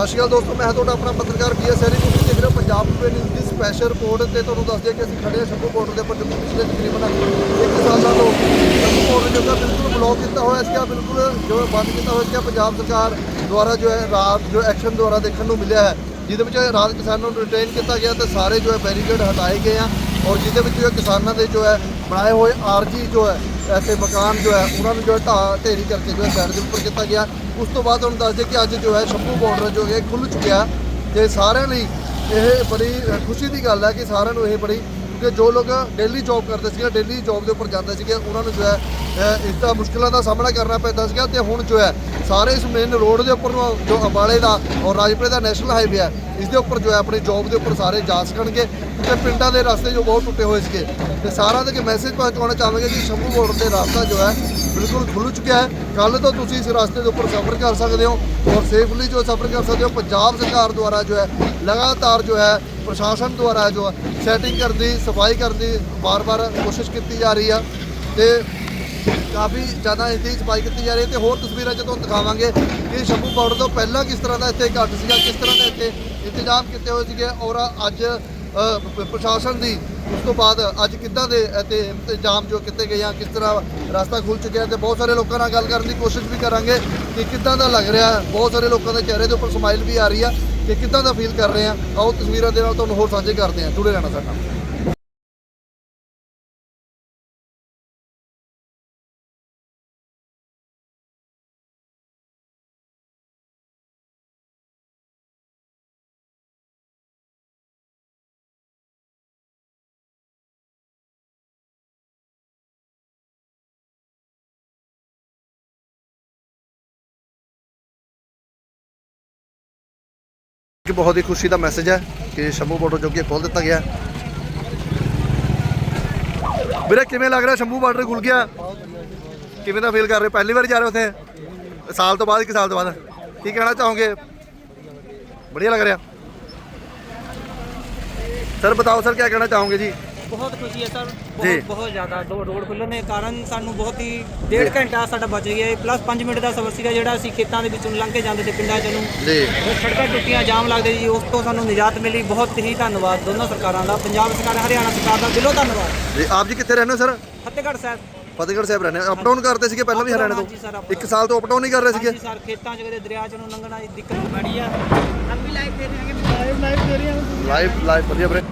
ਸਤਿ ਸ਼੍ਰੀ ਅਕਾਲ ਦੋਸਤੋ, ਮੈਂ ਤੁਹਾਡਾ ਆਪਣਾ ਪੱਤਰਕਾਰ ਬੀ ਐਸ ਐਰੀ ਤੁਸੀਂ ਦੇਖ ਰਹੇ ਹੋ ਪੰਜਾਬ ਪੂਰੇ ਨਿਊਜ਼ ਦੀ ਸਪੈਸ਼ਲ ਰਿਪੋਰਟ ਤੇ ਤੁਹਾਨੂੰ ਦੱਸ ਦਈਏ ਕਿ ਅਸੀਂ ਖੜੇ ਹਾਂ ਸ਼ੰਭੂ ਬਾਰਡਰ ਦੇ ਉੱਪਰ ਜੋ ਪਿਛਲੇ ਤਕਰੀਬਨ ਇੱਕ ਸਾਲਾਂ ਤੋਂ ਸ਼ੰਭੂ ਬਾਰਡਰ ਜੋ ਬਿਲਕੁਲ ਬਲੌਕ ਕੀਤਾ ਹੋਇਆ ਸੀਗਾ ਬਿਲਕੁਲ ਜੋ ਬੰਦ ਕੀਤਾ ਹੋਇਆ ਸੀਗਾ ਪੰਜਾਬ ਸਰਕਾਰ ਦੁਆਰਾ ਜੋ ਹੈ ਰਾਤ ਜੋ ਐਕਸ਼ਨ ਦੁਆਰਾ ਦੇਖਣ ਨੂੰ ਮਿਲਿਆ ਹੈ, ਜਿਹਦੇ ਵਿੱਚ ਰਾਤ ਕਿਸਾਨਾਂ ਨੂੰ ਰਿਟੇਨ ਕੀਤਾ ਗਿਆ ਤੇ ਸਾਰੇ ਜੋ ਹੈ ਬੈਰੀਕੇਡ ਹਟਾਏ ਗਏ ਆ। ਔਰ ਜਿਹਦੇ ਵਿੱਚ ਜੋ ਕਿਸਾਨਾਂ ਦੇ ਜੋ ਹੈ ਬਣਾਏ ਹੋਏ ਆਰਜੀ ਜੋ ਹੈ ਐਸੇ ਮਕਾਨ ਜੋ ਹੈ, ਉਹਨਾਂ ਨੂੰ ਜੋ ਹੈ ਢਾਹ ਢੇਰੀ ਕਰਕੇ ਜੋ ਹੈ ਸਾਈਡ ਦੇ ਉੱਪਰ ਕੀਤਾ ਗਿਆ। ਉਸ ਤੋਂ ਬਾਅਦ ਤੁਹਾਨੂੰ ਦੱਸ ਦਈਏ ਕਿ ਅੱਜ ਜੋ ਹੈ ਸ਼ੰਭੂ ਬਾਰਡਰ ਜੋ ਹੈ ਖੁੱਲ ਚੁੱਕਿਆ। ਤੇ ਸਾਰਿਆਂ ਲਈ ਇਹ ਬੜੀ ਖੁਸ਼ੀ ਦੀ ਗੱਲ ਹੈ ਕਿ ਸਾਰਿਆਂ ਨੂੰ ਇਹ ਬੜੀ ਕਿਉਂਕਿ ਜੋ ਲੋਕ ਡੇਲੀ ਜੌਬ ਕਰਦੇ ਸੀਗੇ ਡੇਲੀ ਜੌਬ ਦੇ ਉੱਪਰ ਜਾਂਦੇ ਸੀਗੇ ਉਹਨਾਂ ਨੂੰ ਜੋ ਹੈ ਅ, ਇਸ ਦਾ ਮੁਸ਼ਕਲਾਂ ਦਾ ਸਾਹਮਣਾ ਕਰਨਾ ਪੈਂਦਾ ਸੀਗਾ ਤੇ ਹੁਣ ਜੋ ਹੈ ਸਾਰੇ ਇਸ ਮੇਨ ਰੋਡ ਦੇ ਉੱਪਰ ਜੋ ਅੰਬਾਲੇ ਦਾ ਔਰ ਰਾਜਪੁਰੇ ਦਾ ਨੈਸ਼ਨਲ ਹਾਈਵੇ ਹੈ ਇਸ ਦੇ ਉੱਪਰ ਜੋ ਹੈ ਆਪਣੀ ਜੌਬ ਦੇ ਉੱਪਰ ਸਾਰੇ ਜਾ ਸਕਣਗੇ ਕਿਉਂਕਿ ਪਿੰਡਾਂ ਦੇ ਰਸਤੇ ਜੋ ਬਹੁਤ ਟੁੱਟੇ ਹੋਏ ਸੀਗੇ। ਤੇ ਸਾਰਾ ਦੇ ਮੈਸੇਜ ਪਹੁੰਚਾਉਣਾ ਚਾਹਾਂਗੇ ਕਿ ਸ਼ੰਭੂ ਬਾਰਡਰ ਤੇ ਰਸਤਾ ਜੋ ਹੈ ਬਿਲਕੁਲ ਖੁੱਲ ਚੁੱਕਿਆ ਹੈ। ਕੱਲ ਤੋਂ ਤੁਸੀਂ ਇਸ ਰਸਤੇ ਦੇ ਉੱਪਰ ਸਫ਼ਰ ਕਰ ਸਕਦੇ ਹੋ ਔਰ ਸੇਫਲੀ ਜੋ ਸਫ਼ਰ ਕਰ ਸਕਦੇ ਹੋ। ਪੰਜਾਬ ਸਰਕਾਰ ਦੁਆਰਾ ਜੋ ਹੈ ਲਗਾਤਾਰ ਜੋ ਹੈ ਪ੍ਰਸ਼ਾਸਨ ਦੁਆਰਾ ਜੋ ਹੈ ਸੈਟਿੰਗ ਕਰਨ ਦੀ, ਸਫ਼ਾਈ ਕਰਨ ਦੀ ਬਾਰ-ਬਾਰ ਕੋਸ਼ਿਸ਼ ਕੀਤੀ ਜਾ ਰਹੀ ਆ ਤੇ ਕਾਫੀ ਜ਼ਿਆਦਾ ਇਸ ਦੀ ਸਫ਼ਾਈ ਕੀਤੀ ਜਾ ਰਹੀ ਹੈ ਤੇ ਹੋਰ ਤਸਵੀਰਾਂ 'ਚ ਤੁਹਾਨੂੰ ਦਿਖਾਵਾਂਗੇ ਕਿ ਸ਼ੰਭੂ ਬਾਰਡਰ ਤੋਂ ਪਹਿਲਾਂ ਕਿਸ ਤਰ੍ਹਾਂ ਦਾ ਇੱਥੇ ਘੱਟ ਸੀਗਾ, ਕਿਸ ਤਰ੍ਹਾਂ ਦਾ ਇੱਥੇ ਇੰਤਜ਼ਾਮ ਕੀਤੇ ਹੋਏ ਸੀਗੇ ਔਰ ਅੱਜ ਪ੍ਰਸ਼ਾਸਨ ਦੀ, ਉਸ ਤੋਂ ਬਾਅਦ ਅੱਜ ਕਿੱਦਾਂ ਦੇ ਇੱਥੇ ਇੰਤਜ਼ਾਮ ਜੋ ਕੀਤੇ ਗਏ ਆ ਕਿਸ ਤਰ੍ਹਾਂ ਰਸਤਾ ਖੁੱਲ ਚੁੱਕਿਆ ਤੇ ਬਹੁਤ ਸਾਰੇ ਲੋਕਾਂ ਨਾਲ ਗੱਲ ਕਰਨ ਦੀ ਕੋਸ਼ਿਸ਼ ਵੀ ਕਰਾਂਗੇ ਕਿ ਕਿੱਦਾਂ ਦਾ ਲੱਗ ਰਿਹਾ। ਬਹੁਤ ਸਾਰੇ ਲੋਕਾਂ ਦੇ ਚਿਹਰੇ ਦੇ ਉੱਪਰ ਸਮਾਈਲ ਵੀ ਆ ਰਹੀ ਆ ਕਿ ਕਿੱਦਾਂ ਦਾ ਫੀਲ ਕਰ ਰਹੇ ਆ। ਆਓ ਤਸਵੀਰਾਂ ਦੇ ਨਾਲ ਤੁਹਾਨੂੰ ਹੋਰ ਸਾਂਝੇ ਕਰਦੇ ਆ ਜੁੜੇ ਰਹਿਣਾ ਸਾਡਾ ਕਿ ਬਹੁਤ ਹੀ ਖੁਸ਼ੀ ਦਾ ਮੈਸੇਜ ਹੈ ਕਿ ਸ਼ੰਭੂ ਬਾਰਡਰ ਜੋ ਕਿ ਖੋਲ ਦਿੱਤਾ ਗਿਆ ਹੈ। ਵੀਰੇ ਕਿਵੇਂ ਲੱਗ ਰਿਹਾ ਸ਼ੰਭੂ ਬਾਰਡਰ ਖੁੱਲ ਗਿਆ ਕਿਵੇਂ ਦਾ ਫੀਲ ਕਰ ਰਹੇ ਹੋ? ਪਹਿਲੀ ਵਾਰ ਜਾ ਰਹੇ ਹੋ ਉੱਥੇ ਸਾਲ ਤੋਂ ਬਾਅਦ ਇੱਕ ਸਾਲ ਤੋਂ ਬਾਅਦ ਕੀ ਕਹਿਣਾ ਚਾਹੋਗੇ बढ़िया लग रहा सर बताओ सर क्या कहना चाहोगे जी ਬਹੁਤ ਖੁਸ਼ੀ ਹੈ ਸਰ। ਬਹੁਤ ਬਹੁਤ ਜ਼ਿਆਦਾ ਦੋ ਰੋਡ ਖੁੱਲਣ ਦੇ ਕਾਰਨ ਸਾਨੂੰ ਬਹੁਤ ਹੀ ਡੇਢ ਘੰਟਾ ਸਾਡਾ ਬਚ ਗਿਆ ਹੈ। ਪਲੱਸ 5 ਮਿੰਟ ਦਾ ਸਫ਼ਰ ਸੀਗਾ ਜਿਹੜਾ ਅਸੀਂ ਖੇਤਾਂ ਦੇ ਵਿੱਚੋਂ ਲੰਘ ਕੇ ਜਾਂਦੇ ਸੀ ਪਿੰਡਾਂ ਚ ਨੂੰ। ਜੀ। ਸੜਕਾਂ ਟੁੱਟੀਆਂ ਜਾਮ ਲੱਗਦੇ ਜੀ ਉਸ ਤੋਂ ਸਾਨੂੰ ਨਿਜਾਤ ਮਿਲੀ। ਬਹੁਤ ਹੀ ਧੰਨਵਾਦ ਦੋਨਾਂ ਸਰਕਾਰਾਂ ਦਾ। ਪੰਜਾਬ ਸਰਕਾਰ ਹਰਿਆਣਾ ਸਰਕਾਰ ਦਾ ਦਿਲੋਂ ਧੰਨਵਾਦ। ਆਪ ਜੀ ਕਿੱਥੇ ਰਹਿੰਦੇ ਹੋ ਸਰ? ਫਤਿਹਗੜ੍ਹ ਸਾਹਿਬ। ਫਤਿਹਗੜ੍ਹ ਸਾਹਿਬ ਰਹਿੰਦੇ ਅਪ ਡਾਊਨ ਕਰਦੇ ਸੀਗੇ ਪਹਿਲਾਂ ਵੀ ਹਰਿਆਣੇ ਤੋਂ? ਇੱਕ ਸਾਲ ਤੋਂ ਅਪ ਡਾਊਨ ਨਹੀਂ ਕਰ ਰਹੇ ਸੀਗੇ? ਸਰ ਖੇਤਾਂ 'ਚ ਕਦੇ ਦਰਿਆ 'ਚ ਲੰਘਣਾ ਦਿੱਕਤ ਬੜੀ ਆ। ਅਸੀਂ ਲਾਈਵ ਦੇ ਰਹੇ ਹਾਂ ਲਾਈਵ ਲਾਈਵ ਦੇ ਰਹੇ ਹਾਂ। ਲਾਈਵ ਲਾਈਵ ਵਧੀਆ ਬਰੇ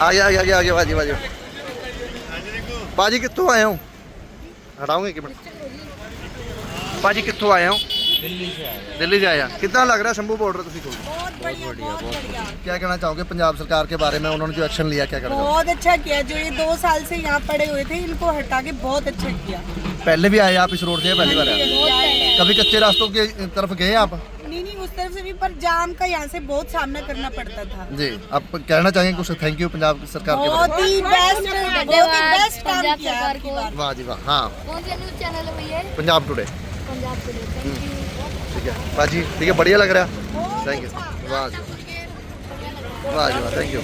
ਆ ਗਿਆ ਆ ਗਿਆ ਆ ਗਿਆ ਆ ਗਿਆ ਬਾਜੀ ਬਾਜੀ ਬਾਜੀ ਕਿੱਥੋਂ ਆਏ ਹੋ ਹਟਾਉਂਗੇ ਕਿ ਮਿੰਟ ਬਾਜੀ ਕਿੱਥੋਂ ਆਏ ਹੋ दिल्ली से आया दिल्ली से आया कितना लग रहा है शंभू बॉर्डर तुसी को बहुत बढ़िया बहुत बढ़िया क्या कहना चाहोगे पंजाब सरकार के बारे में उन्होंने जो एक्शन लिया क्या कहना बहुत अच्छा किया जो ये दो साल से यहाँ पड़े हुए थे इनको हटा के बहुत अच्छा किया चाहोगे पहले भी आए आप इस रोड से या पहली बार आए नहीं कभी कच्चे रास्तों की तरफ गए हैं आप नहीं उस तरफ से भी पर जाम का यहाँ से बहुत सामना करना पड़ता था जी आप कहना चाहेंगे कुछ थैंक यू पंजाब सरकार के बारे बहुत ही बेस्ट बहुत ही बेस्ट काम पंजाब किया सरकार आपकी को। बार में वाह जी वाह हाँ कौन सा न्यूज़ चैनल है भैया ये? पंजाब टुडे पंजाब के लिए थैंक यू ठीक है बाजी ठीक है बढ़िया लग रहा थैंक यू वाह जी ਵਾਹ ਜੀ ਵਾਹ ਥੈਂਕ ਯੂ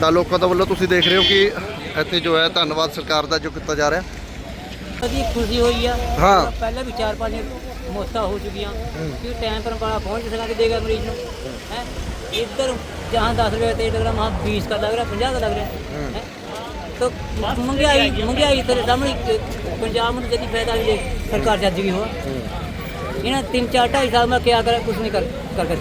ਤਾਂ ਲੋਕਾਂ ਦਾ ਵੱਲੋਂ ਤੁਸੀਂ ਦੇਖ ਰਹੇ ਹੋ ਕਿ ਇੱਥੇ ਜੋ ਹੈ ਧੰਨਵਾਦ ਸਰਕਾਰ ਦਾ ਜੋ ਕੀਤਾ ਜਾ ਰਿਹਾ ਦੀ ਖੁਸ਼ੀ ਹੋਈ ਆ ਹਾਂ। ਪਹਿਲਾਂ ਵੀ ਚਾਰ ਪੰਜ ਮੌਤਾਂ ਹੋ ਚੁੱਕੀਆਂ। ਕਿ ਉਹ ਟਾਈਮ ਪਰ ਵਾਲਾ ਪਹੁੰਚ ਸਕਾਂ ਕਿ ਦੇਗਾ ਮਰੀਜ਼ ਨੂੰ। ਹੈ? ਇੱਧਰ ਜਹਾਂ 10 ਰੁਪਏ ਤੇ ਲੱਗ ਮਾ 20 ਦਾ ਲੱਗ ਰਿਹਾ 50 ਦਾ ਲੱਗ ਰਿਹਾ ਹੈ? ਤੋ ਮੰਗਿਆਈ ਮੰਗਿਆਈ ਤੇਰੇ ਸਾਹਮਣੇ ਪੰਜਾਬ ਨੂੰ ਜਦੀ ਫਾਇਦਾ ਨਹੀਂ ਦੇ ਸਰਕਾਰ ਜੱਜ ਵੀ ਹੋ। ਇਹਨਾਂ 3 4 2.5 ਸਾਲ ਮੈਂ ਕਿਆ ਕਰ ਕੁਝ ਨਹੀਂ ਕਰ ਕਰ ਕਰ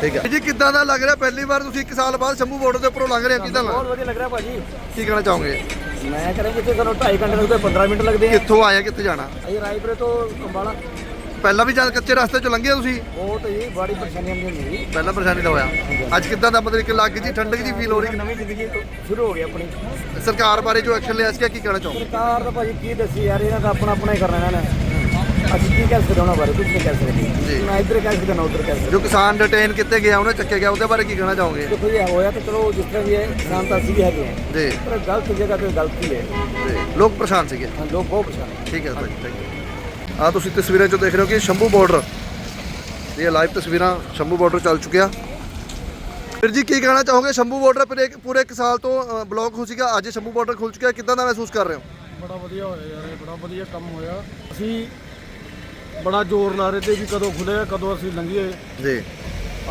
ਠੀਕ ਹੈ ਜੀ ਕਿੱਦਾਂ ਦਾ ਲੱਗ ਰਿਹਾ? ਪਹਿਲੀ ਵਾਰ ਤੁਸੀਂ 1 ਸਾਲ ਬਾਅਦ ਸ਼ੰਭੂ ਬਾਰਡਰ ਦੇ ਉੱਪਰੋਂ ਲੰਘ ਰਹੇ ਹੋ ਕਿੱਦਾਂ ਲੱਗ ਬਹੁਤ ਵਧੀਆ ਲੱਗ ਰਿਹਾ ਭਾਜੀ। ਕੀ ਕਹਿਣਾ ਚਾਹੋਗੇ? ਮੈਂ ਕਰਾਂ ਜਿੱਥੇ ਸਾਨੂੰ 2.5 ਘੰਟੇ ਲੱਗਦੇ 15 ਮਿੰਟ ਲੱਗਦੇ ਆ। ਕਿੱਥੋਂ ਆਏ ਆ, ਕਿੱਥੇ ਜਾਣਾ? ਅਸੀਂ ਰਾਏਪੁਰੇ ਤੋਂ ਕੰਬਾਲਾ ਪਹਿਲਾਂ ਵੀ ਜਦ ਕੱਚੇ ਰਸਤੇ ਚੋਂ ਲੰਘੇ ਹੋ ਤੁਸੀਂ? ਬਹੁਤ ਹੀ ਬੜੀ ਪਰੇਸ਼ਾਨੀ ਆਉਂਦੀ ਹੁੰਦੀ ਸੀ। ਪਹਿਲਾਂ ਪਰੇਸ਼ਾਨੀ ਤਾਂ ਹੋਇਆ। ਅੱਜ ਕਿੱਦਾਂ ਦਾ ਮਤਲਬ ਕਿ ਲੱਗ ਜੀ ਠੰਡਕ ਜੀ ਫੀਲ ਹੋ ਰਹੀ? ਨਵੀਂ ਜ਼ਿੰਦਗੀ ਸ਼ੁਰੂ ਹੋ ਗਈ ਆਪਣੀ। ਸਰਕਾਰ ਬਾਰੇ ਜੋ ਐਕਸ਼ਨ ਲਿਆ ਸੀ ਕੀ ਕਹਿਣਾ ਚਾਹੋਗੇ? ਸਰਕਾਰ ਦਾ ਭਾਜੀ ਕੀ ਦੱਸੀ ਯਾਰ ਇਹਨਾਂ ਦਾ ਆਪਣਾ ਆਪਣਾ ਹੀ ਕਰਨਾ ਇਹਨਾਂ ਨੇ। ਅਸੀਂ ਕੀ ਕਹਿ ਸਕਦੇ ਉਹਨਾਂ ਬਾਰੇ? ਕੁਝ ਨਹੀਂ ਕਹਿ ਜੀ। ਸਕਦੇ ਨਾ ਇੱਧਰ ਕਹਿ ਸਕਦੇ ਨਾ ਉੱਧਰ ਕਹਿ ਸਕਦੇ। ਜੋ ਕਿਸਾਨ ਡਿਟੇਨ ਕੀਤੇ ਗਿਆ ਉਹਨੇ ਚੱਕੇ ਗਿਆ ਉਹਦੇ ਬਾਰੇ ਕੀ ਕਹਿਣਾ ਚਾਹੋਗੇ? ਦੇਖੋ ਇਹ ਹੋਇਆ ਤਾਂ ਚਲੋ ਜਿਸ ਤਰ੍ਹਾਂ ਵੀ ਹੈ ਕਿਸਾਨ ਤਾਂ ਅਸੀਂ ਵੀ ਹੈਗੇ ਹਾਂ ਜੀ। ਪਰ ਗਲਤ ਜਗ੍ਹਾ ਤੇ ਗਲਤੀ ਹੈ। ਜੀ। ਲੋਕ ਪਰੇਸ਼ਾਨ ਸੀਗੇ। ਹਾਂ ਲੋਕ ਬਹੁਤ ਪਰੇਸ਼ਾਨ। ਠੀਕ ਹੈ ਭਾਈ ਥੈਂਕ ਯੂ ਆ ਤੁਸੀਂ ਤਸਵੀਰਾਂ 'ਚ ਦੇਖ ਰਹੇ ਹੋ ਕਿ ਸ਼ੰਭੂ ਬਾਰਡਰ ਇਹ ਲਾਈਵ ਤਸਵੀਰਾਂ ਸ਼ੰਭੂ ਬਾਰਡਰ ਚੱਲ ਚੁੱਕਿਆ। ਫਿਰ ਜੀ ਕੀ ਕਹਿਣਾ ਚਾਹੋਗੇ? ਸ਼ੰਭੂ ਬਾਰਡਰ ਪੂਰੇ ਇੱਕ ਪੂਰੇ ਇੱਕ ਸਾਲ ਤੋਂ ਬਲੌਕ ਹੋ ਸੀਗਾ ਅੱਜ ਸ਼ੰਭੂ ਬਾਰਡਰ ਖੁੱਲ ਚੁੱਕਿਆ ਕਿੱਦਾਂ ਦਾ ਮਹਿਸੂਸ ਕਰ ਰਹੇ ਹੋ? ਬੜਾ ਵਧੀਆ ਹੋਇਆ ਯਾਰ ਇਹ ਬੜਾ ਵਧੀਆ ਕੰਮ ਹੋਇਆ। ਅਸੀਂ ਬੜਾ ਜ਼ੋਰ ਲਾ ਰਹੇ ਤੇ ਵੀ ਕਦੋਂ ਖੁੱਲੇਗਾ ਕਦੋਂ ਅਸੀਂ ਲੰਘੀਏ। ਜੀ।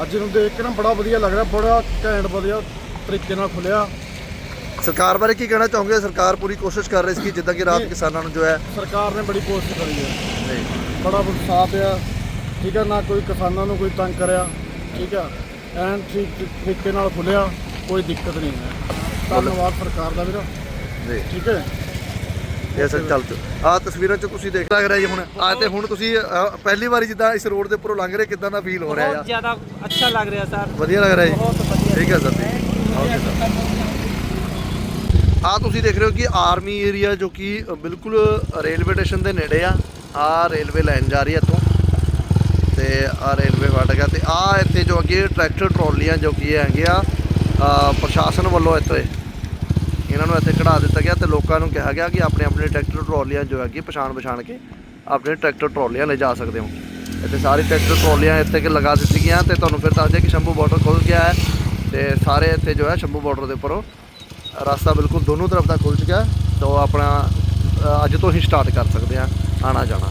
ਅੱਜ ਨੂੰ ਦੇਖ ਕੇ ਨਾ ਬੜਾ ਵਧੀਆ ਲੱਗ ਰਿਹਾ ਬੜਾ ਘੈਂਟ ਵਧੀਆ ਤਰੀਕੇ ਨਾਲ ਖੁੱਲਿਆ ਸਰਕਾਰ ਬਾਰੇ ਕੀ ਕਹਿਣਾ ਚਾਹੋਗੇ? ਸਰਕਾਰ ਪੂਰੀ ਕੋਸ਼ਿਸ਼ ਕਰ ਰਹੀ ਸੀ ਕਿ ਜਿੱਦਾਂ ਕਿ ਰਾਤ ਕਿਸਾਨਾਂ ਨੂੰ ਜੋ ਹੈ ਸਰਕਾਰ ਨੇ ਬੜੀ ਕੋਸ਼ਿਸ਼ ਕਰੀ ਹੈ। ਜੀ। ਬੜਾ ਸਾਥ ਆ ਠੀਕ ਹੈ ਨਾ ਕੋਈ ਕਿਸਾਨਾਂ ਨੂੰ ਕੋਈ ਤੰਗ ਕਰਿਆ। ਠੀਕ ਆ ਐਨ ਠੀਕ ਤਰੀਕੇ ਨਾਲ ਖੁੱਲਿਆ ਕੋਈ ਦਿੱਕਤ ਨਹੀਂ ਹੈ। ਧੰਨਵਾਦ ਸਰਕਾਰ ਦਾ ਵੀਰ। ਜੀ। ਠੀਕ ਹੈ। ਇਹ ਸਰ ਚੱਲ ਆ ਤਸਵੀਰਾਂ 'ਚ ਤੁਸੀਂ ਦੇਖ ਲੱਗ ਰਿਹਾ ਜੀ ਹੁਣ। ਆ ਤੇ ਹੁਣ ਤੁਸੀਂ ਅਹ, ਪਹਿਲੀ ਵਾਰੀ ਜਿੱਦਾਂ ਇਸ ਰੋਡ ਦੇ ਉੱਪਰੋਂ ਲੰਘ ਰਹੇ ਕਿੱਦਾਂ ਦਾ ਫੀਲ ਹੋ ਰਿਹਾ ਆ? ਜ਼ਿਆਦਾ ਅੱਛਾ ਲੱਗ ਰਿਹਾ ਸਰ। ਵਧੀਆ ਲੱਗ ਰਿਹਾ ਜੀ। ਠੀਕ ਹੈ ਸਰ ਜੀ ਓਕੇ ਸਰ। ਆ ਤੁਸੀਂ ਦੇਖ ਰਹੇ ਹੋ ਕਿ ਆਰਮੀ ਏਰੀਆ ਜੋ ਕਿ ਬਿਲਕੁਲ ਰੇਲਵੇ ਸਟੇਸ਼ਨ ਦੇ ਨੇੜੇ ਆ ਆ ਰੇਲਵੇ ਲਾਈਨ ਜਾ ਰਹੀ ਹੈ ਇੱਥੋਂ। ਤੇ ਆ ਰੇਲਵੇ ਫਾਟਕ ਆ ਤੇ ਆ ਇੱਥੇ ਜੋ ਅੱਗੇ ਟਰੈਕਟਰ ਟਰਾਲੀਆਂ ਜੋ ਕਿ ਹੈਗੀਆਂ ਆ ਪ੍ਰਸ਼ਾਸਨ ਵੱਲੋਂ ਇੱਥੇ ਇਹਨਾਂ ਨੂੰ ਇੱਥੇ ਕਢਾ ਦਿੱਤਾ ਗਿਆ ਤੇ ਲੋਕਾਂ ਨੂੰ ਕਿਹਾ ਗਿਆ ਕਿ ਆਪਣੇ ਆਪਣੇ ਟਰੈਕਟਰ ਟਰਾਲੀਆਂ ਜੋ ਹੈਗੀ ਪਛਾਣ ਪਛਾਣ ਕੇ ਆਪਣੇ ਟਰੈਕਟਰ ਟਰਾਲੀਆਂ ਲੈ ਜਾ ਸਕਦੇ ਹੋ। ਇੱਥੇ ਸਾਰੀ ਟਰੈਕਟਰ ਟਰਾਲੀਆਂ ਇੱਥੇ ਕਿ ਲਗਾ ਦਿੱਤੀ ਗਈਆਂ ਤੇ ਤੁਹਾਨੂੰ ਫਿਰ ਦੱਸ ਦਿਆਂ ਕਿ ਸ਼ੰਭੂ ਬਾਰਡਰ ਖੁੱਲ ਗਿਆ ਹੈ ਤੇ ਸਾਰੇ ਇੱਥੇ ਜੋ ਹੈ ਸ਼ੰਭੂ ਬਾਰਡਰ ਦੇ ਉੱਪਰੋਂ ਰਸਤਾ ਬਿਲਕੁਲ ਦੋਨੋਂ ਤਰਫ ਦਾ ਖੁੱਲ ਚੁੱਕਾ ਤਾਂ ਉਹ ਆਪਣਾ ਅੱਜ ਤੋਂ ਹੀ ਸਟਾਰਟ ਕਰ ਸਕਦੇ ਆ ਆਣਾ ਜਾਣਾ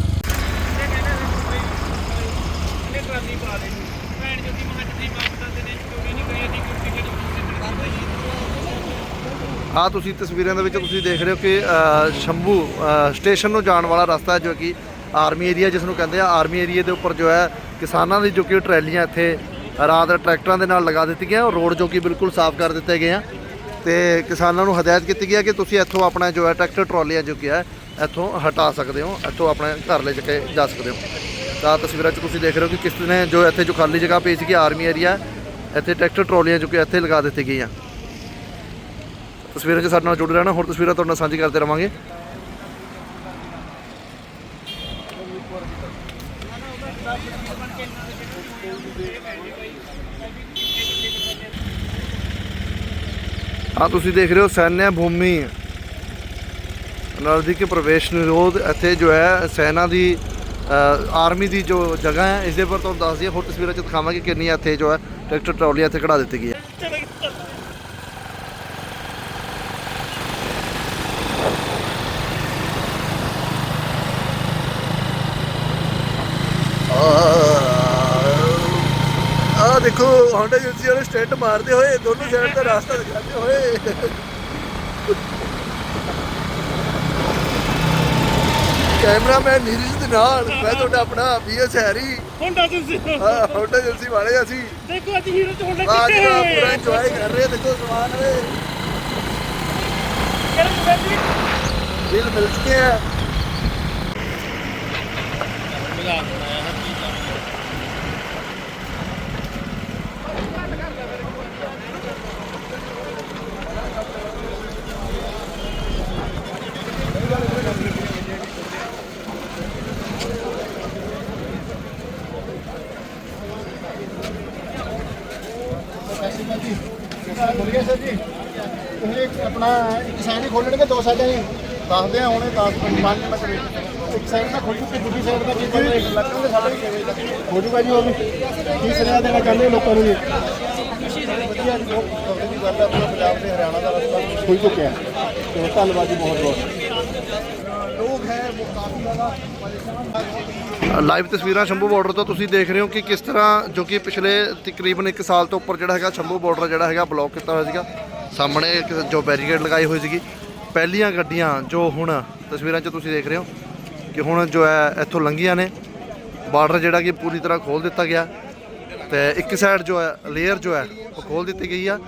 ਆ ਤੁਸੀਂ ਤਸਵੀਰਾਂ ਦੇ ਵਿੱਚ ਤੁਸੀਂ ਦੇਖ ਰਹੇ ਹੋ ਕਿ ਸ਼ੰਭੂ ਸਟੇਸ਼ਨ ਨੂੰ ਜਾਣ ਵਾਲਾ ਰਸਤਾ ਜੋ ਕਿ ਆਰਮੀ ਏਰੀਆ, ਜਿਸ ਨੂੰ ਕਹਿੰਦੇ ਆ ਆਰਮੀ ਏਰੀਆ ਦੇ ਉੱਪਰ ਜੋ ਹੈ, ਕਿਸਾਨਾਂ ਦੀ ਜੋ ਕਿ ਟਰੈਲੀਆਂ ਇੱਥੇ ਰਾਤ ਟਰੈਕਟਰਾਂ ਦੇ ਨਾਲ ਲਗਾ ਦਿੱਤੀ ਗਈਆਂ ਰੋਡ ਜੋ ਕਿ ਬਿਲਕੁਲ ਸਾਫ਼ ਕਰ ਦਿੱਤੇ ਗਏ ਆ। ਤੇ ਕਿਸਾਨਾਂ ਨੂੰ ਹਦਾਇਤ ਕੀਤੀ ਗਈ ਹੈ ਕਿ ਤੁਸੀਂ ਇੱਥੋਂ ਆਪਣਾ ਜੋ ਹੈ ਟਰੈਕਟਰ, ਟਰਾਲੀਆਂ ਜੋ ਕਿ ਹੈ, ਇੱਥੋਂ ਹਟਾ ਸਕਦੇ ਹੋ, ਇੱਥੋਂ ਆਪਣੇ ਘਰ ਲੈ ਕੇ ਜਾ ਸਕਦੇ ਹੋ। ਤਾਂ ਤਸਵੀਰਾਂ 'ਚ ਤੁਸੀਂ ਦੇਖ ਰਹੇ ਹੋ ਕਿ ਕਿਸ ਨੇ ਜੋ ਇੱਥੇ ਜੋ ਖਾਲੀ ਜਗ੍ਹਾ ਪਈ ਸੀਗੀ ਆਰਮੀ ਏਰੀਆ, ਇੱਥੇ ਟਰੈਕਟਰ, ਟਰਾਲੀਆਂ ਜੋ ਕਿ ਇੱਥੇ ਲਗਾ ਦਿੱਤੀ ਗਈਆਂ। ਤਸਵੀਰਾਂ 'ਚ ਸਾਡੇ ਨਾਲ ਜੁੜੇ ਰਹਿਣਾ, ਹੋਰ ਤਸਵੀਰਾਂ ਤੁਹਾਡੇ ਨਾਲ ਸਾਂਝੀ ਕਰਦੇ ਰਵਾਂਗੇ। ਆ ਤੁਸੀਂ ਦੇਖ ਰਹੇ ਹੋ ਸੈਨਿਆ ਭੂਮੀ। ਨਜ਼ਦੀਕੀ ਪ੍ਰਵੇਸ਼ ਨਿਰੋਧ, ਇੱਥੇ ਜੋ ਹੈ, ਸੈਨਾ ਦੀ ਆਰਮੀ ਦੀ ਜੋ ਜਗ੍ਹਾ ਹੈ, ਇਸ ਦੇ ਪਰ ਤੁਹਾਨੂੰ ਦੱਸ ਦਈਏ, ਹੋਰ ਤਸਵੀਰਾਂ 'ਚ ਦਿਖਾਵਾਂਗੇ ਕਿੰਨੀਆਂ ਇੱਥੇ ਜੋ ਹੈ, ਟਰੈਕਟਰ ਟਰਾਲੀਆਂ ਇੱਥੇ ਖੜਾ ਦਿੱਤੀ ਗਈ ਹੈ ਆ ਦੇਖੋ ਹੋਂਡਾ ਏਜੰਸੀ ਵਾਲੇ ਸਟੈਂਟ ਮਾਰਦੇ ਹੋਏ ਦੋਨੋਂ ਸਾਈਡ ਦਾ ਰਸਤਾ ਦਿਖਾਉਂਦੇ ਹੋਏ। ਕੈਮਰਾਮੈਨ ਨੀਰਜ ਦੇ ਨਾਲ ਮੈਂ ਤੁਹਾਡਾ ਆਪਣਾ ਬੀਐਸ ਹੈਰੀ। Honda agency. ਹਾਂ ਹੋਂਡਾ ਏਜੰਸੀ ਵਾਲੇ ਅਸੀਂ। ਦੇਖੋ ਅੱਜ ਹੀਰੋ ਚ ਹੋਂਡਾ ਆਜ ਦਾ ਪੂਰਾ ਇੰਜੋਏ ਕਰ ਰਹੇ ਹਾਂ। ਦੇਖੋ ਸਮਾਨ ਵੇ। ਬਿੱਲ ਮਿਲ ਚੁੱਕੇ ਆ। ਬੋਲੀਏ ਆਪਣਾ ਇੱਕ ਸਾਈਡ ਹੀ ਖੋਲਣਗੇ ਦੋ ਸਾਈਡਾਂ ਹੀ। ਦੱਸਦੇ ਆ ਹੁਣੇ 10 5 ਮਿੰਟ ਵਿੱਚ। ਇੱਕ ਸਾਈਡ ਤਾਂ ਖੋਲੀ ਤੇ ਦੂਜੀ ਸਾਈਡ ਦਾ ਕੀ ਕਰਨਾ ਲੱਗਣਗੇ ਸਾਡੇ 6 ਵਜੇ ਹੋ ਜੂਗਾ ਜੀ ਉਹ ਵੀ। ਕੀ ਸੁਨੇਹਾ ਦੇਣਾ ਚਾਹੁੰਦੇ ਲੋਕਾਂ ਨੂੰ ਜੀ? ਵਧੀਆ ਜੀ, ਬਹੁਤ ਵਧੀਆ ਦੀ ਗੱਲ ਹੈ ਪੂਰਾ ਪੰਜਾਬ ਤੇ ਹਰਿਆਣਾ ਦਾ ਰਸਤਾ ਖੁੱਲ ਚੁੱਕਿਆ। ਤੇ ਧੰਨਵਾਦ ਜੀ ਬਹੁਤ ਬਹੁਤ। ਲੋਕ ਹੈ ਉਹ ਕਾਫੀ ਜ਼ਿਆਦਾ ਲਾਈਵ ਤਸਵੀਰਾਂ ਸ਼ੰਭੂ ਬਾਰਡਰ ਤੋਂ ਤੁਸੀਂ ਦੇਖ ਰਹੇ ਹੋ ਕਿ ਕਿਸ ਤਰ੍ਹਾਂ ਜੋ ਕਿ ਪਿਛਲੇ ਤਕਰੀਬਨ 1 ਸਾਲ ਤੋਂ ਉੱਪਰ ਜਿਹੜਾ ਹੈਗਾ ਸ਼ੰਭੂ ਬਾਰਡਰ ਜਿਹੜਾ ਹੈਗਾ ਬਲੌਕ ਕੀਤਾ ਹੋਇਆ ਸੀਗਾ। ਸਾਹਮਣੇ ਇੱਕ ਜੋ ਬੈਰੀਕੇਡ ਲਗਾਈ ਹੋਈ ਸੀਗੀ, ਪਹਿਲੀਆਂ ਗੱਡੀਆਂ ਜੋ ਹੁਣ ਤਸਵੀਰਾਂ 'ਚ ਤੁਸੀਂ ਦੇਖ ਰਹੇ ਹੋ ਕਿ ਹੁਣ ਜੋ ਹੈ ਇੱਥੋਂ ਲੰਘੀਆਂ ਨੇ। ਬਾਰਡਰ ਜਿਹੜਾ ਕਿ ਪੂਰੀ ਤਰ੍ਹਾਂ ਖੋਲ ਦਿੱਤਾ ਗਿਆ। ਤੇ ਇੱਕ ਸਾਈਡ ਜੋ ਹੈ ਲੇਅਰ ਜੋ ਹੈ, ਉਹ ਖੋਲ ਦਿੱਤੀ ਗਈ ਆ।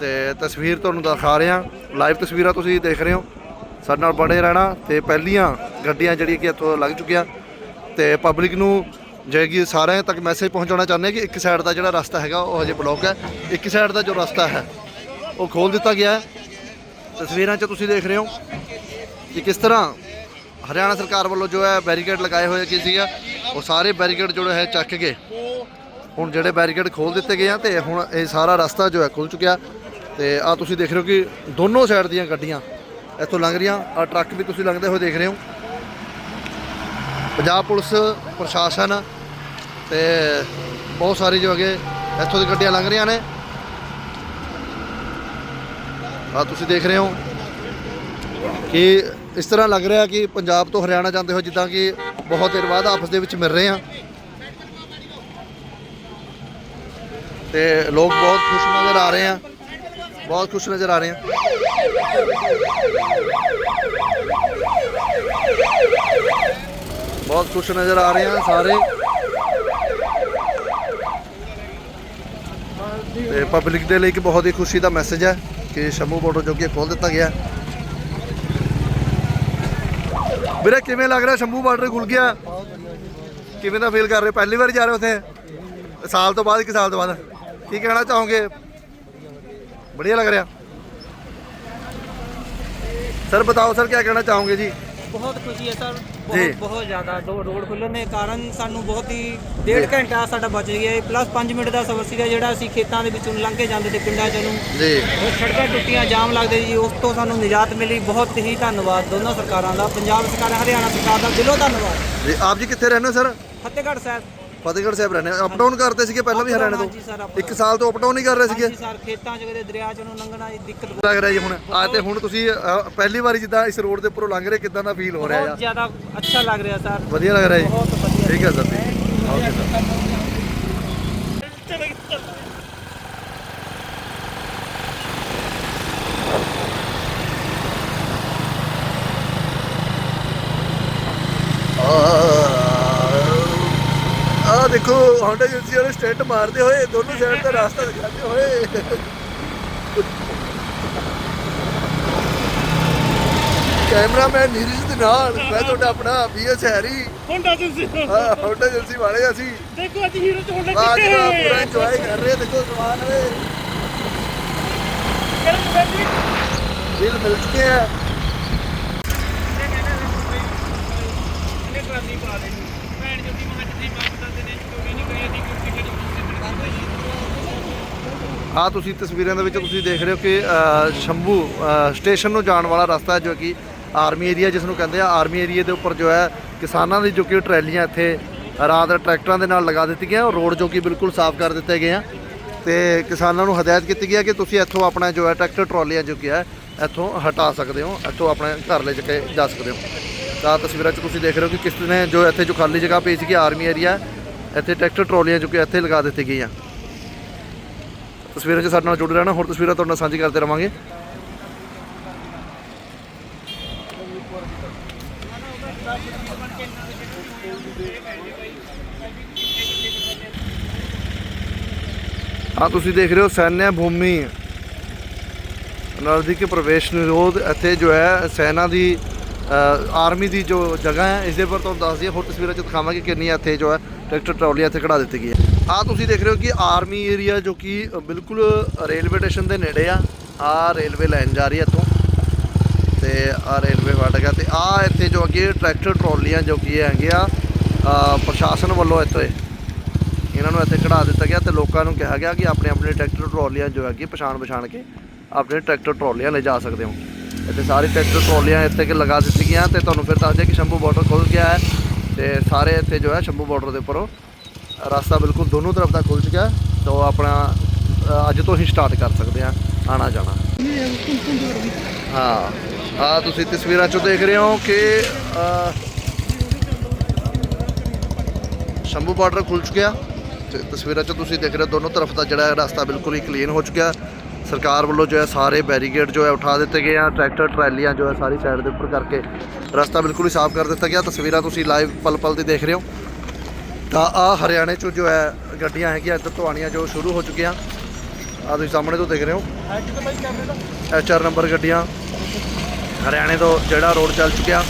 ਤੇ ਤਸਵੀਰ ਤੁਹਾਨੂੰ ਦਿਖਾ ਰਹੇ ਹਾਂ। ਲਾਈਵ ਤਸਵੀਰਾਂ ਤੁਸੀਂ ਦੇਖ ਰਹੇ ਹੋ। ਸਾਡੇ ਨਾਲ ਬਣੇ ਰਹਿਣਾ। ਤੇ ਪਹਿਲੀਆਂ ਗੱਡੀਆਂ ਜਿਹੜੀਆਂ ਕਿ ਇੱਥੋਂ ਲੰਘ ਚੁੱਕੀਆਂ। ਤੇ ਪਬਲਿਕ ਨੂੰ ਜੇ ਕਿ ਸਾਰਿਆਂ ਤੱਕ ਮੈਸੇਜ ਪਹੁੰਚਾਉਣਾ ਚਾਹੁੰਦੇ ਹਾਂ ਕਿ ਇੱਕ ਸਾਈਡ ਦਾ ਜਿਹੜਾ ਰਸਤਾ ਹੈਗਾ, ਉਹ ਹਜੇ ਬਲੌਕ ਹੈ। ਇੱਕ ਸਾਈਡ ਦਾ ਜੋ ਰਸਤਾ ਹੈ ਉਹ ਖੋਲ ਦਿੱਤਾ ਗਿਆ ਹੈ। ਤਸਵੀਰਾਂ 'ਚ ਤੁਸੀਂ ਦੇਖ ਰਹੇ ਹੋ ਕਿ ਕਿਸ ਤਰ੍ਹਾਂ ਹਰਿਆਣਾ ਸਰਕਾਰ ਵੱਲੋਂ ਜੋ ਹੈ ਬੈਰੀਕੇਡ ਲਗਾਏ ਹੋਏ ਕੀ ਸੀਗਾ, ਉਹ ਸਾਰੇ ਬੈਰੀਕੇਡ ਜੋ ਹੈ ਚੱਕ ਕੇ ਹੁਣ ਜਿਹੜੇ ਬੈਰੀਕੇਡ ਖੋਲ ਦਿੱਤੇ ਗਏ ਆ ਤੇ ਹੁਣ ਇਹ ਸਾਰਾ ਰਸਤਾ ਜੋ ਹੈ ਖੁੱਲ ਚੁੱਕਿਆ। ਤੇ ਆ ਤੁਸੀਂ ਦੇਖ ਰਹੇ ਹੋ ਕਿ ਦੋਨੋਂ ਸਾਈਡ ਦੀਆਂ ਗੱਡੀਆਂ ਇੱਥੋਂ ਲੰਘ ਰਹੀਆਂ ਆ ਟਰੱਕ ਵੀ ਤੁਸੀਂ ਲੰਘਦੇ ਹੋਏ ਦੇਖ ਰਹੇ ਹੋ। ਪੰਜਾਬ ਪੁਲਿਸ ਪ੍ਰਸ਼ਾਸਨ ਤੇ ਬਹੁਤ ਸਾਰੀ ਜੋ ਹੈਗੇ ਇੱਥੋਂ ਦੀ ਗੱਡੀਆਂ ਲੰਘ ਰਹੀਆਂ ਨੇ। ਆ ਤੁਸੀਂ ਦੇਖ ਰਹੇ ਹੋ ਕਿ ਇਸ ਤਰ੍ਹਾਂ ਲੱਗ ਰਿਹਾ ਕਿ ਪੰਜਾਬ ਤੋਂ ਹਰਿਆਣਾ ਜਾਂਦੇ ਹੋ ਜਿੱਦਾਂ ਕਿ ਬਹੁਤ ਦੇਰ ਬਾਅਦ ਆਪਸ ਦੇ ਵਿੱਚ ਮਿਲ ਰਹੇ ਆ ਤੇ ਲੋਕ ਬਹੁਤ ਖੁਸ਼ ਨਜ਼ਰ ਆ ਰਹੇ ਆ ਬਹੁਤ ਖੁਸ਼ ਨਜ਼ਰ ਆ ਰਹੇ ਆ ਬਹੁਤ ਖੁਸ਼ ਨਜ਼ਰ ਆ ਰਹੇ ਆ ਸਾਰੇ। ਤੇ ਪਬਲਿਕ ਦੇ ਲਈ ਇੱਕ ਬਹੁਤ ਹੀ ਖੁਸ਼ੀ ਦਾ ਮੈਸੇਜ ਹੈ। ਕਿ ਸ਼ੰਭੂ ਬਾਰਡਰ ਜੋ ਕਿ ਖੋਲ ਦਿੱਤਾ ਗਿਆ ਹੈ। ਵੀਰੇ ਕਿਵੇਂ ਲੱਗ ਰਿਹਾ ਸ਼ੰਭੂ ਬਾਰਡਰ ਖੁੱਲ ਗਿਆ ਕਿਵੇਂ ਦਾ ਫੀਲ ਕਰ ਰਹੇ ਹੋ? ਪਹਿਲੀ ਵਾਰ ਜਾ ਰਹੇ ਹੋ ਉੱਥੇ ਸਾਲ ਤੋਂ ਬਾਅਦ ਇੱਕ ਸਾਲ ਤੋਂ ਬਾਅਦ ਕੀ ਕਹਿਣਾ ਚਾਹੋਗੇ बढ़िया लग रहा सर बताओ सर क्या कहना चाहोगे जी ਬਹੁਤ ਖੁਸ਼ੀ ਹੈ ਸਰ ਜੀ। ਬਹੁਤ ਬਹੁਤ ਜ਼ਿਆਦਾ ਰੋਡ ਖੁੱਲਣ ਦੇ ਕਾਰਨ ਸਾਨੂੰ ਬਹੁਤ ਹੀ ਡੇਢ ਘੰਟਾ ਸਾਡਾ ਬਚ ਗਿਆ ਹੈ। ਪਲੱਸ 5 ਮਿੰਟ ਦਾ ਸਫ਼ਰ ਸੀਗਾ ਜਿਹੜਾ ਅਸੀਂ ਖੇਤਾਂ ਦੇ ਵਿੱਚੋਂ ਲੰਘ ਕੇ ਜਾਂਦੇ ਤੇ ਪਿੰਡਾਂ ਚੋਂ ਜੀ। ਸੜਕਾਂ ਟੁੱਟੀਆਂ ਜਾਮ ਲੱਗਦੇ ਜੀ। ਉਸ ਤੋਂ ਸਾਨੂੰ ਨਿਜਾਤ ਮਿਲੀ। ਬਹੁਤ ਹੀ ਧੰਨਵਾਦ ਦੋਨਾਂ ਸਰਕਾਰਾਂ ਦਾ। ਪੰਜਾਬ ਸਰਕਾਰ ਹਰਿਆਣਾ ਸਰਕਾਰ ਦਾ ਦਿਲੋਂ ਧੰਨਵਾਦ। ਜੀ ਆਪ ਜੀ ਕਿੱਥੇ ਰਹਿੰਦੇ ਸਰ? ਫਤਿਹਗੜ੍ਹ ਸਾਹਿਬ। ਫਤਿਹਗੜ੍ਹ ਸਾਹਿਬ ਰਹਿੰਦੇ ਅਪ ਡਾਊਨ ਕਰਦੇ ਸੀਗੇ ਪਹਿਲਾਂ ਵੀ ਹਰਿਆਣੇ ਹਾਂਜੀ ਸਰ, ਤੋਂ ਇੱਕ ਸਾਲ ਤੋਂ ਅਪ ਡਾਊਨ ਹੀ ਕਰ ਰਹੇ ਸੀਗੇ। ਹਾਂਜੀ ਸਰ ਖੇਤਾਂ ਚ ਕਦੇ ਦਰਿਆ ਚ ਨੂੰ ਲੰਘਣਾ ਜੀ ਦਿੱਕਤ ਲੱਗ ਰਿਹਾ ਜੀ ਹੁਣ। ਆ ਤੇ ਹੁਣ ਤੁਸੀਂ ਅ, ਪਹਿਲੀ ਵਾਰੀ ਜਿੱਦਾਂ ਇਸ ਰੋਡ ਦੇ ਉੱਪਰੋਂ ਲੰਘ ਰਹੇ ਕਿਦਾਂ ਦਾ ਫੀਲ ਹੋ ਰਿਹਾ ਬਹੁਤ ਆ? ਜ਼ਿਆਦਾ ਅੱਛਾ ਲੱਗ ਰਿਹਾ ਸਰ ਵਧੀਆ ਲੱਗ ਰਿਹਾ ਜੀ। ਬਹੁਤ ਵਧੀਆ। ਠੀਕ ਹੈ ਸਰ ਜੀ ਓਕੇ ਸਰ ਆ ਦੇਖੋ ਹੋਂਡਾ ਏਜੰਸੀ ਵਾਲੇ ਸਟੈਂਟ ਮਾਰਦੇ ਹੋਏ ਦੋਨੋਂ ਸਾਈਡ ਦਾ ਰਾਸਤਾ ਦਿਖਾਉਂਦੇ ਹੋਏ। ਕੈਮਰਾਮੈਨ ਨੀਰਜ ਦੇ ਨਾਲ ਮੈਂ ਤੁਹਾਡਾ ਆਪਣਾ ਬੀਐਸ ਹੈਰੀ ਹੋਂਡਾ ਏਜੰਸੀ ਹਾਂ ਹੋਂਡਾ ਏਜੰਸੀ ਵਾਲੇ ਅਸੀਂ। ਦੇਖੋ ਅੱਜ ਹੀਰੋ ਚ ਹੋਂਡਾ ਬਾਅਦ ਕਿੱਥੇ ਵਿੱਚ ਪੂਰਾ ਇੰਜੋਏ ਕਰ ਰਹੇ ਦੇਖੋ ਸਮਾਨ ਵੇ। ਬਿੱਲ ਮਿਲ ਚੁੱਕੇ ਆ ਭੈਣ ਜੋਦੀ ਮਹਾਂ ਜੀ ਬਾਤ ਦੱਸਦੇ ਨੇ ਚੋਰੀ ਨਹੀਂ ਕਰੀ ਅਸੀਂ ਕਿਉਂ ਕਿਹੜੀ ਆ ਤੁਸੀਂ ਤਸਵੀਰਾਂ ਦੇ ਵਿੱਚ ਤੁਸੀਂ ਦੇਖ ਰਹੇ ਹੋ ਕਿ ਸ਼ੰਭੂ ਸਟੇਸ਼ਨ ਨੂੰ ਜਾਣ ਵਾਲਾ ਰਸਤਾ ਹੈ ਜੋ ਕਿ ਆਰਮੀ ਏਰੀਆ, ਜਿਸ ਨੂੰ ਕਹਿੰਦੇ ਆ ਆਰਮੀ ਏਰੀਆ ਦੇ ਉੱਪਰ ਜੋ ਹੈ, ਕਿਸਾਨਾਂ ਦੀ ਜੋ ਕਿ ਟਰੈਲੀਆਂ ਇੱਥੇ ਰਾਤ ਟਰੈਕਟਰਾਂ ਦੇ ਨਾਲ ਲਗਾ ਦਿੱਤੀ ਗਈਆਂ ਰੋਡ ਜੋ ਕਿ ਬਿਲਕੁਲ ਸਾਫ਼ ਕਰ ਦਿੱਤੇ ਗਏ ਆ। ਤੇ ਕਿਸਾਨਾਂ ਨੂੰ ਹਦਾਇਤ ਕੀਤੀ ਗਈ ਹੈ ਕਿ ਤੁਸੀਂ ਇੱਥੋਂ ਆਪਣਾ ਜੋ ਹੈ ਟਰੈਕਟਰ, ਟਰਾਲੀਆਂ ਜੋ ਕਿ ਹੈ, ਇੱਥੋਂ ਹਟਾ ਸਕਦੇ ਹੋ, ਇੱਥੋਂ ਆਪਣੇ ਘਰ ਲੈ ਕੇ ਜਾ ਸਕਦੇ ਹੋ। ਤਾਂ ਤਸਵੀਰਾਂ 'ਚ ਤੁਸੀਂ ਦੇਖ ਰਹੇ ਹੋ ਕਿ ਕਿਸ ਨੇ ਜੋ ਇੱਥੇ ਜੋ ਖਾਲੀ ਜਗ੍ਹਾ ਪਈ ਸੀਗੀ ਆਰਮੀ ਏਰੀਆ, ਇੱਥੇ ਟਰੈਕਟਰ, ਟਰਾਲੀਆਂ ਜੋ ਕਿ ਇੱਥੇ ਲਗਾ ਦਿੱਤੀ ਗਈਆਂ। ਤਸਵੀਰਾਂ 'ਚ ਸਾਡੇ ਨਾਲ ਜੁੜੇ ਰਹਿਣਾ। ਹੋਰ ਤਸਵੀਰਾਂ ਤੁਹਾਡੇ ਨਾਲ ਸਾਂਝੀ ਕਰਦੇ ਰਵਾਂਗੇ। ਆ ਤੁਸੀਂ ਦੇਖ ਰਹੇ ਹੋ ਸੈਨਿਆ ਭੂਮੀ। ਨਜ਼ਦੀਕੀ ਪ੍ਰਵੇਸ਼ ਨਿਰੋਧ ਇੱਥੇ ਜੋ ਹੈ, ਸੈਨਾ ਦੀ ਆਰਮੀ ਦੀ ਜੋ ਜਗ੍ਹਾ ਹੈ, ਇਸ ਦੇ ਉੱਪਰ ਤੁਹਾਨੂੰ ਦੱਸ ਦਈਏ। ਹੋਰ ਤਸਵੀਰਾਂ 'ਚ ਦਿਖਾਵਾਂਗੇ ਕਿੰਨੀ ਇੱਥੇ ਜੋ ਹੈ, ਟਰੈਕਟਰ ਟਰਾਲੀਆਂ ਇੱਥੇ ਖੜਾ ਦਿੱਤੀ ਗਈ ਹੈ ਆ ਤੁਸੀਂ ਦੇਖ ਰਹੇ ਹੋ ਕਿ ਆਰਮੀ ਏਰੀਆ ਜੋ ਕਿ ਬਿਲਕੁਲ ਰੇਲਵੇ ਸਟੇਸ਼ਨ ਦੇ ਨੇੜੇ ਆ। ਆ ਰੇਲਵੇ ਲਾਈਨ ਜਾ ਰਹੀ ਹੈ ਇੱਥੋਂ। ਤੇ ਆ ਰੇਲਵੇ ਫਾਟਕ ਆ ਤੇ ਆ ਇੱਥੇ ਜੋ ਅੱਗੇ ਟਰੈਕਟਰ ਟਰਾਲੀਆਂ ਜੋ ਕਿ ਹੈਗੇ ਆ ਪ੍ਰਸ਼ਾਸਨ ਵੱਲੋਂ ਇੱਥੇ, ਇਹਨਾਂ ਨੂੰ ਇੱਥੇ ਖੜਾ ਦਿੱਤਾ ਗਿਆ ਤੇ ਲੋਕਾਂ ਨੂੰ ਕਿਹਾ ਗਿਆ ਕਿ ਆਪਣੇ ਆਪਣੇ ਟਰੈਕਟਰ ਟਰਾਲੀਆਂ ਜੋ ਹੈਗੀ ਪਛਾਣ ਪਛਾਣ ਕੇ ਆਪਣੇ ਟਰੈਕਟਰ ਟਰਾਲੀਆਂ ਲੈ ਜਾ ਸਕਦੇ ਹੋ। ਇੱਥੇ ਸਾਰੇ ਟਰੈਕਟਰ ਟਰਾਲੀਆਂ ਇੱਥੇ ਕਿ ਲਗਾ ਦਿੱਤੀ ਗਈਆਂ ਤੇ ਤੁਹਾਨੂੰ ਫਿਰ ਦੱਸ ਦਿਆਂ ਕਿ ਸ਼ੰਭੂ ਬਾਰਡਰ ਖੁੱਲ ਗਿਆ ਹੈ ਤੇ ਸਾਰੇ ਇੱਥੇ ਜੋ ਹੈ ਸ਼ੰਭੂ ਬਾਰਡਰ ਦੇ ਉੱਪਰੋਂ ਰਸਤਾ ਬਿਲਕੁਲ ਦੋਨੋਂ ਤਰਫ ਦਾ ਖੁੱਲ ਚੁੱਕਾ ਹੈ। ਤਾਂ ਆਪਣਾ ਅੱਜ ਤੋਂ ਹੀ ਸਟਾਰਟ ਕਰ ਸਕਦੇ ਆ ਆਣਾ ਜਾਣਾ। ਹਾਂ ਆ ਤੁਸੀਂ ਤਸਵੀਰਾਂ 'ਚੋਂ ਦੇਖ ਰਹੇ ਹੋ ਕਿ ਸ਼ੰਭੂ ਬਾਰਡਰ ਖੁੱਲ ਚੁੱਕਿਆ ਤੇ ਤਸਵੀਰਾਂ 'ਚ ਤੁਸੀਂ ਦੇਖ ਰਹੇ ਹੋ ਦੋਨੋਂ ਤਰਫ ਦਾ ਜਿਹੜਾ ਰਸਤਾ ਬਿਲਕੁਲ ਹੀ ਕਲੀਨ ਹੋ ਚੁੱਕਿਆ ਸਰਕਾਰ ਵੱਲੋਂ ਜੋ ਹੈ ਸਾਰੇ ਬੈਰੀਗੇਡ ਜੋ ਹੈ ਉਠਾ ਦਿੱਤੇ ਗਏ ਆ ਟਰੈਕਟਰ ਟਰਾਲੀਆਂ ਜੋ ਹੈ ਸਾਰੀ ਸਾਈਡ ਦੇ ਉੱਪਰ ਕਰਕੇ ਰਸਤਾ ਬਿਲਕੁਲ ਹੀ ਸਾਫ਼ ਕਰ ਦਿੱਤਾ ਗਿਆ। ਤਸਵੀਰਾਂ ਤੁਸੀਂ ਲਾਈਵ ਪਲ ਪਲ ਦੀ ਦੇਖ ਰਹੇ ਹੋ। ਤਾਂ ਆ ਹਰਿਆਣੇ 'ਚੋਂ ਜੋ ਹੈ ਗੱਡੀਆਂ ਹੈਗੀਆਂ ਇੱਧਰ ਤੋਂ ਆਉਣੀਆਂ ਜੋ ਸ਼ੁਰੂ ਹੋ ਚੁੱਕੀਆਂ। ਆ ਤੁਸੀਂ ਸਾਹਮਣੇ ਤੋਂ ਦੇਖ ਰਹੇ ਹੋ। ਐਚ ਆਰ ਨੰਬਰ ਗੱਡੀਆਂ। ਹਰਿਆਣੇ ਤੋਂ ਜਿਹੜਾ ਰੋਡ ਚੱਲ ਚੁੱਕਿਆ।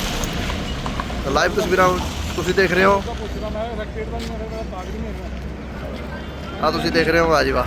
ਲਾਈਵ ਤਸਵੀਰਾਂ ਤੁਸੀਂ ਦੇਖ ਰਹੇ ਹੋ। ਆ ਤੁਸੀਂ ਦੇਖ ਰਹੇ ਹੋ ਵਾਹ ਜੀ ਵਾਹ।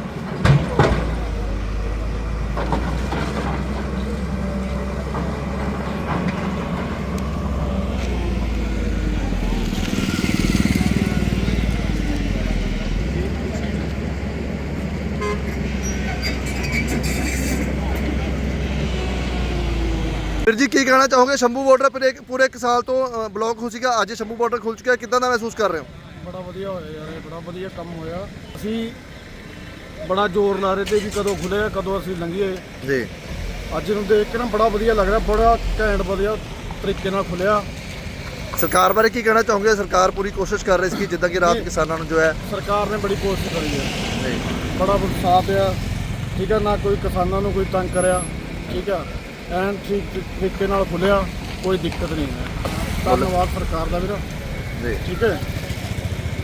ਕਹਿਣਾ ਚਾਹੋਗੇ? ਸ਼ੰਭੂ ਬਾਰਡਰ ਪੂਰੇ ਪੂਰੇ ਇੱਕ ਸਾਲ ਤੋਂ ਬਲੌਕ ਹੋ ਸੀਗਾ ਅੱਜ ਸ਼ੰਭੂ ਬਾਰਡਰ ਖੁੱਲ ਚੁੱਕਿਆ। ਕਿੱਦਾਂ ਦਾ ਮਹਿਸੂਸ ਕਰ ਰਹੇ ਹੋ? ਬੜਾ ਵਧੀਆ ਹੋਇਆ ਯਾਰ ਇਹ ਬੜਾ ਵਧੀਆ ਕੰਮ ਹੋਇਆ। ਅਸੀਂ ਬੜਾ ਜ਼ੋਰ ਲਾ ਰਹੇ ਤੇ ਵੀ ਕਦੋਂ ਖੁੱਲੇਗਾ ਕਦੋਂ ਅਸੀਂ ਲੰਘੀਏ। ਜੀ। ਅੱਜ ਨੂੰ ਦੇਖ ਕੇ ਨਾ ਬੜਾ ਵਧੀਆ ਲੱਗ ਰਿਹਾ ਬੜਾ ਘੈਂਟ ਵਧੀਆ ਤਰੀਕੇ ਨਾਲ ਖੁੱਲਿਆ ਸਰਕਾਰ ਬਾਰੇ ਕੀ ਕਹਿਣਾ ਚਾਹੋਗੇ? ਸਰਕਾਰ ਪੂਰੀ ਕੋਸ਼ਿਸ਼ ਕਰ ਰਹੀ ਸੀ ਕਿ ਜਿੱਦਾਂ ਕਿ ਰਾਤ ਕਿਸਾਨਾਂ ਨੂੰ ਜੋ ਹੈ ਸਰਕਾਰ ਨੇ ਬੜੀ ਕੋਸ਼ਿਸ਼ ਕਰੀ ਹੈ। ਬੜਾ ਸਾਥ ਆ। ਠੀਕ ਹੈ ਨਾ ਕੋਈ ਕਿਸਾਨਾਂ ਨੂੰ ਕੋਈ ਤੰਗ ਕਰਿਆ। ਠੀਕ ਆ। ਐਨ ਠੀਕ ਤਰੀਕੇ ਨਾਲ ਖੁੱਲਿਆ ਕੋਈ ਦਿੱਕਤ ਨਹੀਂ ਹੈ। ਧੰਨਵਾਦ ਸਰਕਾਰ ਦਾ ਵੀਰ। ਜੀ। ਠੀਕ ਹੈ।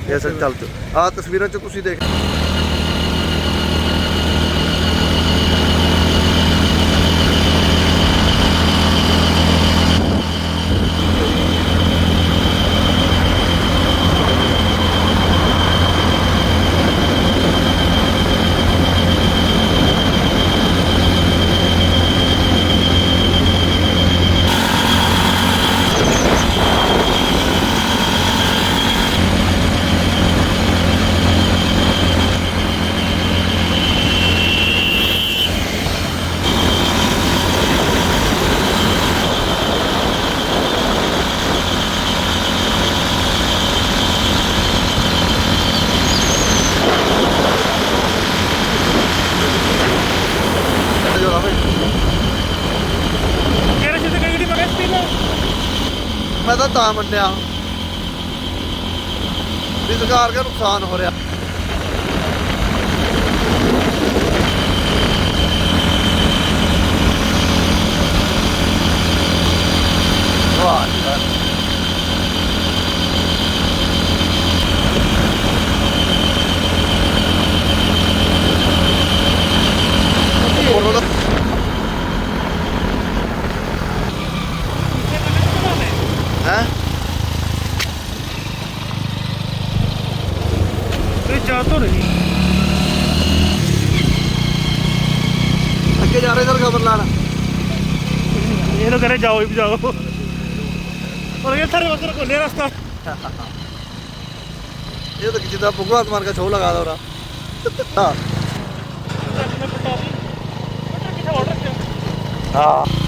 ਇਹ ਸਰ ਚੱਲ ਆ ਤਸਵੀਰਾਂ 'ਚ ਤੁਸੀਂ ਦੇਖ ਮੈਂ ਤਾਂ ਤਾਂ ਮੰਨਿਆ। ਵੀ ਸਰਕਾਰ ਦਾ ਨੁਕਸਾਨ ਹੋ ਰਿਹਾ ਵਾਹ ਯਾਰ। ਹੋਰ ਉਹਦਾ ਹੈ ਇਹ ਜਾ ਤੋਂ ਨਹੀਂ ਅੱਗੇ ਜਾ ਰਹੇ ਸਰ ਖਬਰ ਲਾਣ ਇਹ ਲੋਕ ਕਰੇ ਜਾਓ ਹੀ ਜਾਓ और ये थारे वसर को ले रास्ता ਇਹ ਤਾਂ ਜਿੱਦਾਂ ਭਗਵੰਤ ਮਾਨ ਦਾ ਸ਼ੋਅ ਲਗਾ ਦੋ ਰਾ ਹਾਂ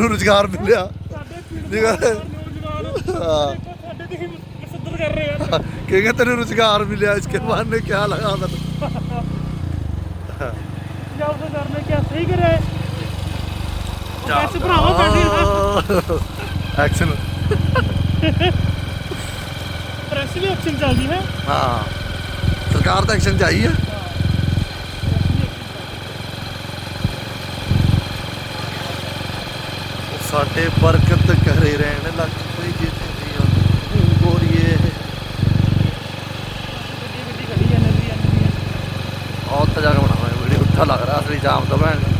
ਤੈਨੂੰ ਰੁਜ਼ਗਾਰ ਮਿਲਿਆ। ਤੇ ਕਹੇਗਾ ਤੈਨੂੰ ਰੁਜ਼ਗਾਰ ਮਿਲਿਆ ਇਸਕੇ ਬਾਅਦ ਨੇ ਕੀ ਲਗਾ ਤੈਨੂੰ? ਪੰਜਾਬ ਸਰਕਾਰ ਨੇ ਕਿਆ ਸਹੀ ਕਰਿਆ ਬਸ ਭਰਾਵਾ ਸਾਡੀ ਐਕਸ਼ਨ ਪ੍ਰੈਸ ਵੀ ਐਕਸ਼ਨ ਚੱਲਦੀ ਹੈ। ਹਾਂ। ਸਰਕਾਰ ਦਾ ਐਕਸ਼ਨ ਚਾਹੀਏ ਸਾਡੇ ਬਰਕਤ ਘਰੇ ਰਹਿਣ ਲੱਗ ਕੋਈ ਜੇ ਨਹੀਂ ਆਉਂਦੀ ਗੋਰੀਏ। ਵੀਡੀਓ। ਉੱਠਾ ਲੱਗ ਰਿਹਾ ਅਸਲੀ ਜਾਮ ਤਾਂ ਭੈਣ।